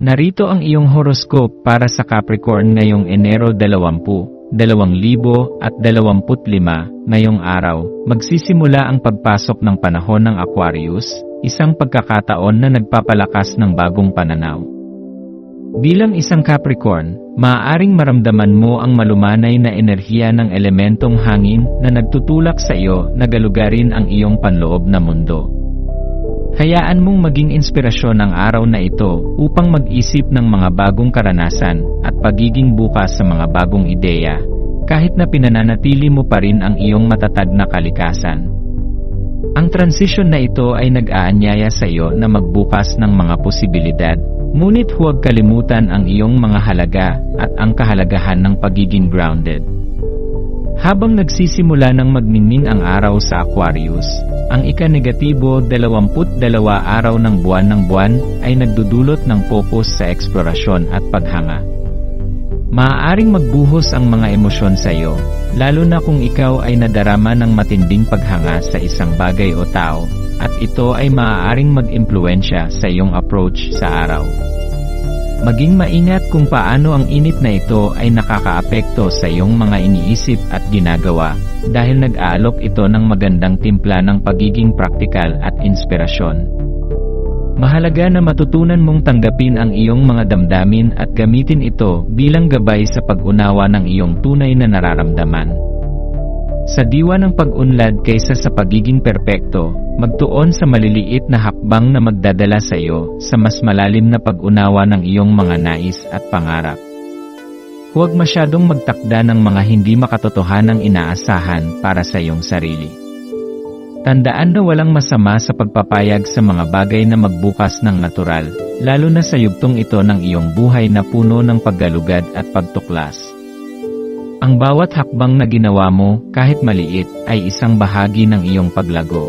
Narito ang iyong horoscope para sa Capricorn ngayong Enero 20, 2025 ngayong araw. Magsisimula ang pagpasok ng panahon ng Aquarius, isang pagkakataon na nagpapalakas ng bagong pananaw. Bilang isang Capricorn, maaaring maramdaman mo ang malumanay na enerhiya ng elementong hangin na nagtutulak sa iyo na galugarin ang iyong panloob na mundo. Hayaan mong maging inspirasyon ang araw na ito upang mag-isip ng mga bagong karanasan at pagiging bukas sa mga bagong ideya, kahit na pinananatili mo pa rin ang iyong matatag na kalikasan. Ang transisyon na ito ay nag-aanyaya sa iyo na magbukas ng mga posibilidad, ngunit huwag kalimutan ang iyong mga halaga at ang kahalagahan ng pagiging grounded. Habang nagsisimula ng magninning ang araw sa Aquarius, ang ika-negatibo 22 araw ng buwan ng buwan ay nagdudulot ng focus sa eksplorasyon at paghanga. Maaaring magbuhos ang mga emosyon sa iyo, lalo na kung ikaw ay nadarama ng matinding paghanga sa isang bagay o tao, at ito ay maaaring mag-impluensya sa iyong approach sa araw. Maging maingat kung paano ang init na ito ay nakakaapekto sa iyong mga iniisip at ginagawa, dahil nag-aalok ito ng magandang timpla ng pagiging praktikal at inspirasyon. Mahalaga na matutunan mong tanggapin ang iyong mga damdamin at gamitin ito bilang gabay sa pag-unawa ng iyong tunay na nararamdaman. Sa diwa ng pag-unlad kaysa sa pagiging perpekto, magtuon sa maliliit na hakbang na magdadala sa iyo sa mas malalim na pag-unawa ng iyong mga nais at pangarap. Huwag masyadong magtakda ng mga hindi makatotohanang inaasahan para sa iyong sarili. Tandaan na walang masama sa pagpapayag sa mga bagay na magbukas ng natural, lalo na sa yugtong ito ng iyong buhay na puno ng paggalugad at pagtuklas. Ang bawat hakbang na ginawa mo, kahit maliit, ay isang bahagi ng iyong paglago.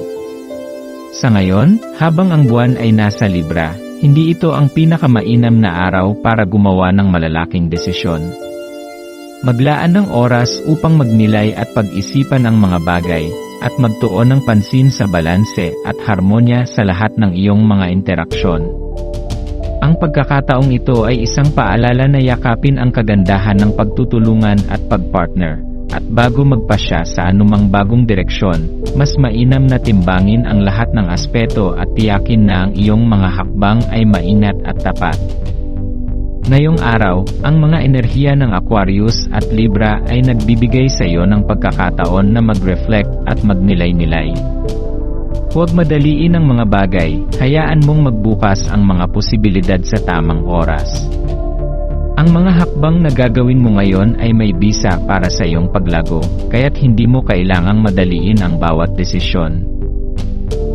Sa ngayon, habang ang buwan ay nasa Libra, hindi ito ang pinakamainam na araw para gumawa ng malalaking desisyon. Maglaan ng oras upang magnilay at pag-isipan ang mga bagay, at magtuon ng pansin sa balanse at harmonya sa lahat ng iyong mga interaksyon. Ang pagkakataong ito ay isang paalala na yakapin ang kagandahan ng pagtutulungan at pagpartner, at bago magpasya sa anumang bagong direksyon, mas mainam na timbangin ang lahat ng aspeto at tiyakin na ang iyong mga hakbang ay maingat at tapat. Ngayong araw, ang mga enerhiya ng Aquarius at Libra ay nagbibigay sa iyo ng pagkakataon na mag-reflect at magnilay-nilay. Huwag madaliin ang mga bagay, hayaan mong magbukas ang mga posibilidad sa tamang oras. Ang mga hakbang na gagawin mo ngayon ay may bisa para sa iyong paglago, kaya't hindi mo kailangang madaliin ang bawat desisyon.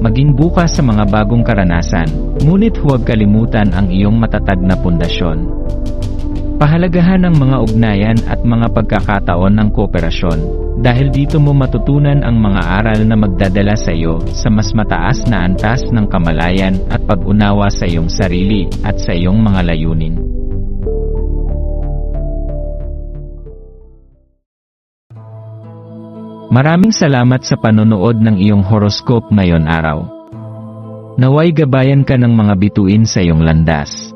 Maging bukas sa mga bagong karanasan, ngunit huwag kalimutan ang iyong matatag na pundasyon. Pahalagahan ang mga ugnayan at mga pagkakataon ng kooperasyon, dahil dito mo matutunan ang mga aral na magdadala sa iyo sa mas mataas na antas ng kamalayan at pag-unawa sa iyong sarili at sa iyong mga layunin. Maraming salamat sa panonood ng iyong horoscope ngayon araw. Naway gabayan ka ng mga bituin sa iyong landas.